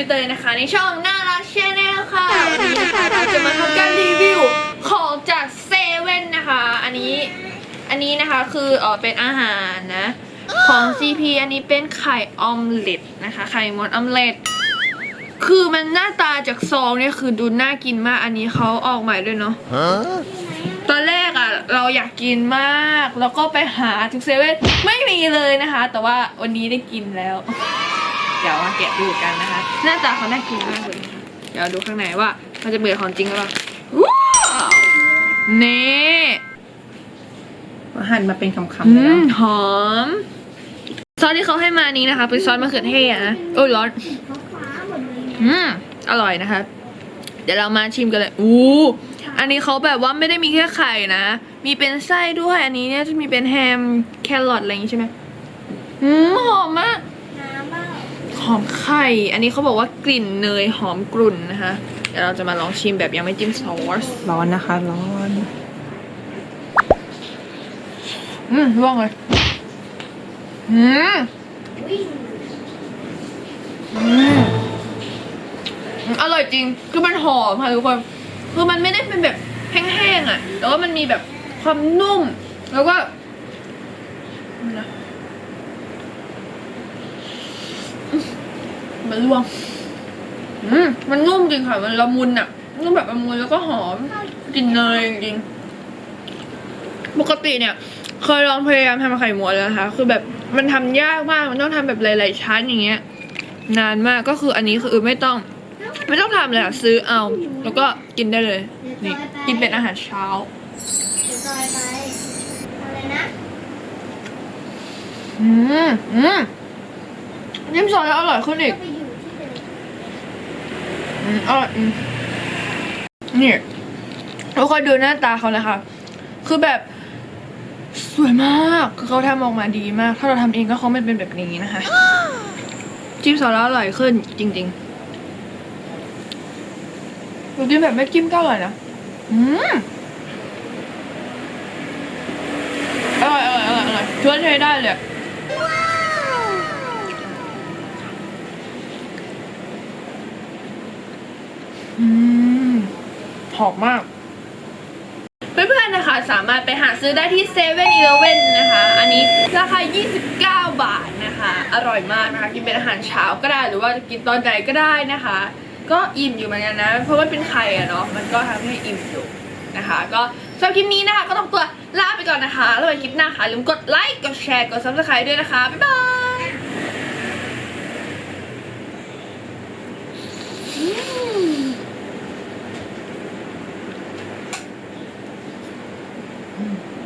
ในช่องน่ารักชแนลค่ะวันนี้นะคะเราจะมาทำการรีวิวของจากเซเว่นนะคะ อันนี้อันนี้นะคะคือเออเป็นอาหารนะของ CP อันนี้เป็นไข่ออมเล็ตนะคะ ไข่มดออมเล็ตคือมันหน้าตาจากซองเนี่ยคือดูน่ากินมาก อันนี้เขาออกใหม่ด้วยเนาะตอนแรกอะเราอยากกินมาก แล้วก็ไปหาทุกเซเว่นไม่มีเลยนะคะ แต่ว่าวันนี้ได้กินแล้ว เดี๋ยวมาแกะดูกันนะคะ หน้าตาเขาน่ากินมากเลยค่ะเดี๋ยวดูข้างในว่า มันจะเหมือนของจริงหรือเปล่าว้าวนี่หั่นมาเป็นคำๆอืเลยมเนาะหอม ซอสที่เขาให้มานี้นะคะ เป็นซอสมะเขือเทศนะโอ้ยร้อน อืมอร่อยนะคะ เดี๋ยวเรามาชิมกันเลยอู้อันนี้เขาแบบว่าไม่ได้มีแค่ไข่นะ มีเป็นไส้ด้วย อันนี้เนี่ยจะมีเป็นแฮมแครอทอะไรอย่างงี้ใช่ไหมอืมหอมมาก หอมไข่ อันนี้เขาบอกว่ากลิ่นเนยหอมกรุ่นนะคะ เดี๋ยวเราจะมาลองชิมแบบยังไม่จิ้มซอส ร้อนนะคะ ร้อน อืมร่วงเลย อืมอืมอร่อยจริง คือมันหอมค่ะทุกคน คือมันไม่ได้เป็นแบบแห้งๆอะ แต่ว่ามันมีแบบความนุ่ม แล้วก็นะ มันร่วงอืมมันนุ่มจริงค่ะ มันละมุนอะนุ่มแบบละมุนแล้วก็หอมกลิ่นเนยจริงๆปกติเนี่ย เคยลองพยายามทำไข่หมดแล้วนะคะ คือแบบมันทำยากมาก มันต้องทำแบบหลาย ๆ ชั้นอย่างเงี้ย นานมากก็คืออันนี้คือไม่ต้อง ไม่ต้องทำเลยค่ะซื้อเอา แล้วก็กินได้เลยนี่กินเป็นอาหารเช้าจอยไปอะไรนะอืมอืม ยิ้มซอยแล้วอร่อยขึ้นอีกอืมอร่อยอืมนี่ทุกคนดูหน้าตาเขาเลยค่ะ คือแบบสวยมาก คือเขาทำออกมาดีมาก ถ้าเราทำเองก็เขาไม่เป็นแบบนี้นะคะ จิ้มซอสแล้วอร่อยขึ้นจริงๆหนูกินแบบไม่จิ้มก็อร่อยนะ อืมอร่อยอร่อยอร่อยอร่อยช่วนใช้ได้เลย อืมหอมมาก เพื่อนๆนะคะสามารถไปหาซื้อได้ที่เซเว่นอีเลเว่นนะคะ อันนี้ราคา 29 บาทนะคะ อร่อยมากนะคะ กินเป็นอาหารเช้าก็ได้ หรือว่าจะกินตอนไหนก็ได้นะคะ ก็อิ่มอยู่เหมือนกันนะ เพราะว่าเป็นไข่อะเนาะ มันก็ทำให้อิ่มอยู่นะคะ ก็สำหรับคลิปนี้นะคะ ก็ต้องตัวลาไปก่อนนะคะ แล้วไว้คลิปหน้าค่ะอย่าลืมกดไลค์ กดแชร์ กด subscribe ด้วยนะคะ บ๊ายบาย Mm.